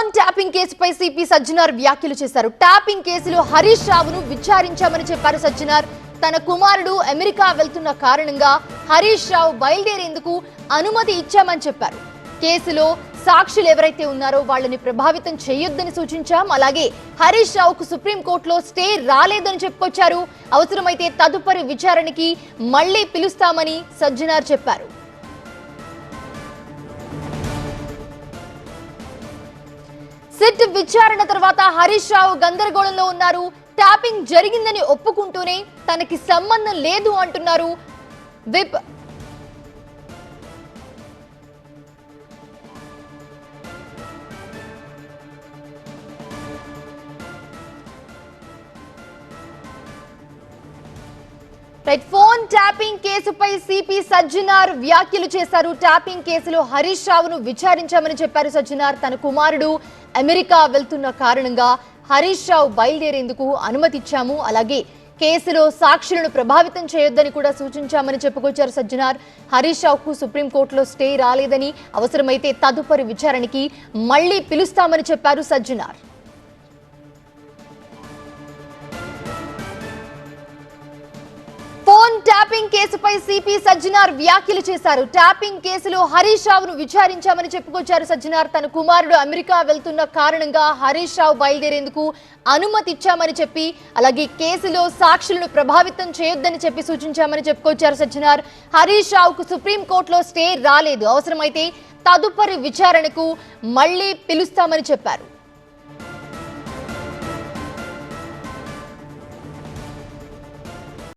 Phone tapping కేసుపై CP Sajjanar వ్యాఖ్యలు చేశారు. ట్యాపింగ్ కేసులో హరీష్ రావును విచారించామని చెప్పారు సజ్జనార్. తన కుమారుడు అమెరికా వెళ్తున్న కారణంగా హరీష్ రావు బయలుదేరేందుకు అనుమతి ఇచ్చామని చెప్పారు. కేసులో సాక్షులు ఎవరైతే ఉన్నారో వాళ్ళని ప్రభావితం చేయొద్దని సూచించాం. అలాగే హరీష్ రావుకు సుప్రీంకోర్టులో స్టే రాలేదని చెప్పుకొచ్చారు. అవసరమైతే తదుపరి విచారణకి మళ్ళీ పిలుస్తామని సజ్జనార్ చెప్పారు. సిట్ విచారణ తర్వాత హరీష్ రావు గందరగోళంలో ఉన్నారు. ట్యాపింగ్ జరిగిందని ఒప్పుకుంటూనే తనకి సంబంధం లేదు అంటున్నారు. విప్ రైట్ ఫోన్ ట్యాపింగ్ కేసుపై సిపి సజ్జనార్ వ్యాఖ్యలు చేశారు. ట్యాపింగ్ కేసులో హరీష్ రావును విచారించామని చెప్పారు సజ్జనార్. తన కుమారుడు అమెరికా వెళ్తున్న కారణంగా హరీష్ రావు బయలుదేరేందుకు అనుమతిచ్చాము. అలాగే కేసులో సాక్షులను ప్రభావితం చేయొద్దని కూడా సూచించామని చెప్పుకొచ్చారు సజ్జనార్. హరీష్ రావుకు సుప్రీంకోర్టులో స్టే రాలేదని అవసరమైతే తదుపరి విచారణకి మళ్ళీ పిలుస్తామని చెప్పారు సజ్జనార్. ట్యాపింగ్ కేసుపై సిపి సజ్జనార్ వ్యాఖ్యలు చేశారు. ట్యాపింగ్ కేసులో హరీష్ రావును విచారించామని చెప్పుకొచ్చారు సజ్జనార్. తన కుమారుడు అమెరికా వెళ్తున్న కారణంగా హరీష్ రావు బయలుదేరేందుకు అనుమతి ఇచ్చామని చెప్పి అలాగే కేసులో సాక్షులను ప్రభావితం చేయొద్దని చెప్పి సూచించామని చెప్పుకొచ్చారు సజ్జనార్. హరీష్ రావుకు సుప్రీంకోర్టులో స్టే రాలేదు. అవసరమైతే తదుపరి విచారణకు మళ్ళీ పిలుస్తామని చెప్పారు.